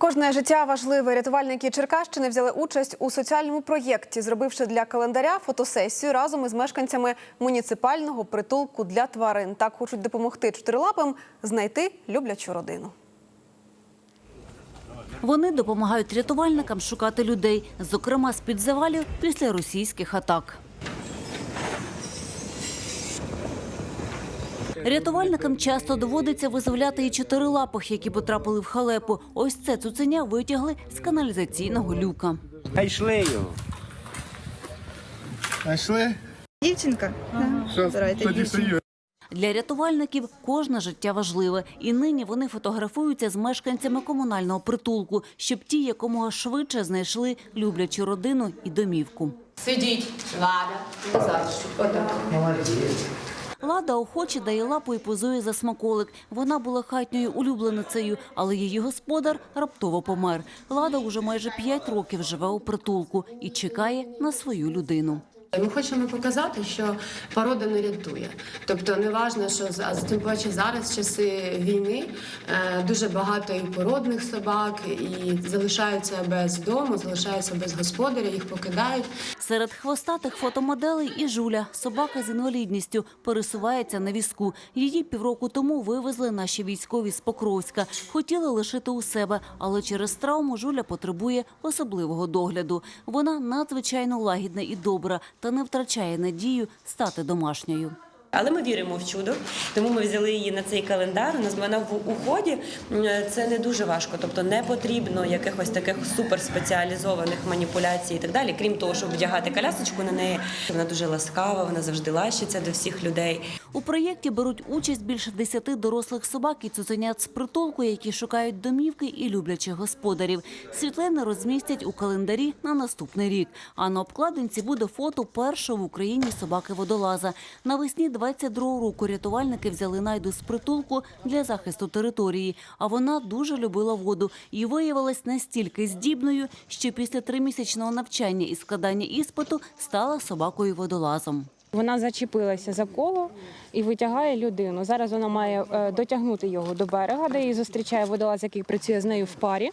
Кожне життя важливе. Рятувальники Черкащини взяли участь у соціальному проєкті, зробивши для календаря фотосесію разом із мешканцями муніципального притулку для тварин. Так хочуть допомогти чотирилапим знайти люблячу родину. Вони допомагають рятувальникам шукати людей, зокрема з-під завалів після російських атак. Рятувальникам часто доводиться визволяти і чотирилапих, які потрапили в халепу. Ось це цуценя витягли з каналізаційного люка. Та йшли його. Знайшли? Дівчинка? Для рятувальників кожне життя важливе, і нині вони фотографуються з мешканцями комунального притулку, щоб ті якомога швидше знайшли люблячу родину і домівку. Сидіть, Лада, назад. Лада охоче дає лапу і позує за смаколик. Вона була хатньою улюбленицею, але її господар раптово помер. Лада уже майже п'ять років живе у притулку і чекає на свою людину. Ми хочемо показати, що порода не рятує. Тобто, не важно, що за- тим паче зараз часи війни е, дуже багато і породних собак, і залишаються без дому, залишаються без господаря, їх покидають. Серед хвостатих фотомоделей і Жуля, собака з інвалідністю, пересувається на візку. Її півроку тому вивезли наші військові з Покровська. Хотіли лишити у себе, але через травму Жуля потребує особливого догляду. Вона надзвичайно лагідна і добра та не втрачає надію стати домашньою. Але ми віримо в чудо, тому ми взяли її на цей календар. У нас вона в уході. Це не дуже важко, тобто не потрібно якихось таких суперспеціалізованих маніпуляцій і так далі. Крім того, щоб вдягати колясочку на неї. Вона дуже ласкава, вона завжди лащиться до всіх людей. У проєкті беруть участь більше десяти дорослих собак і цуценят з притулку, які шукають домівки і люблячих господарів. Світлини розмістять у календарі на наступний рік. А на обкладинці буде фото першого в Україні собаки-водолаза. Навесні 22-го року рятувальники взяли найду з притулку для захисту території. А вона дуже любила воду і виявилась настільки здібною, що після тримісячного навчання і складання іспиту стала собакою-водолазом. Вона зачепилася за коло і витягає людину. Зараз вона має е, дотягнути його до берега, де її зустрічає водолаз, який працює з нею в парі,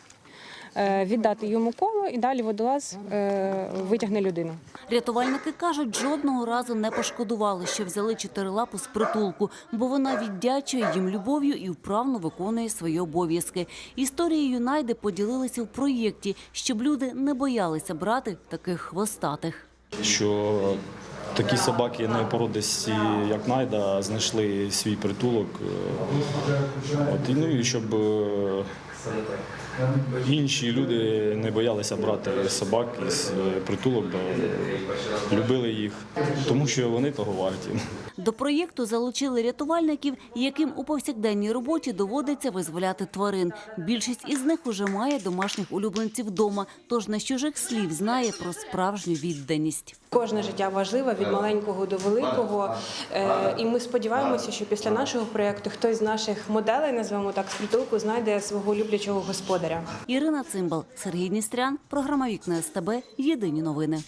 е, віддати йому коло, і далі водолаз е, витягне людину. Рятувальники кажуть, жодного разу не пошкодували, що взяли чотирилапу з притулку, бо вона віддячує їм любов'ю і вправно виконує свої обов'язки. Історією найди поділилися в проєкті, щоб люди не боялися брати таких хвостатих. що такі собаки не породисті, як найда, знайшли свій притулок. Е, От, ну, і щоб е, інші люди не боялися брати собак із е, притулок, любили їх, тому що вони того варті. До проєкту залучили рятувальників, яким у повсякденній роботі доводиться визволяти тварин. Більшість із них уже має домашніх улюбленців вдома, тож з чужих слів знає про справжню відданість. Кожне життя важливе від маленького до великого. Е, І ми сподіваємося, що після нашого проєкту хтось з наших моделей, назвемо так, з притулку, знайде свого люблячого господаря. Ірина Цимбал, Сергій Дністрян, програма Вікна СТБ. Єдині новини.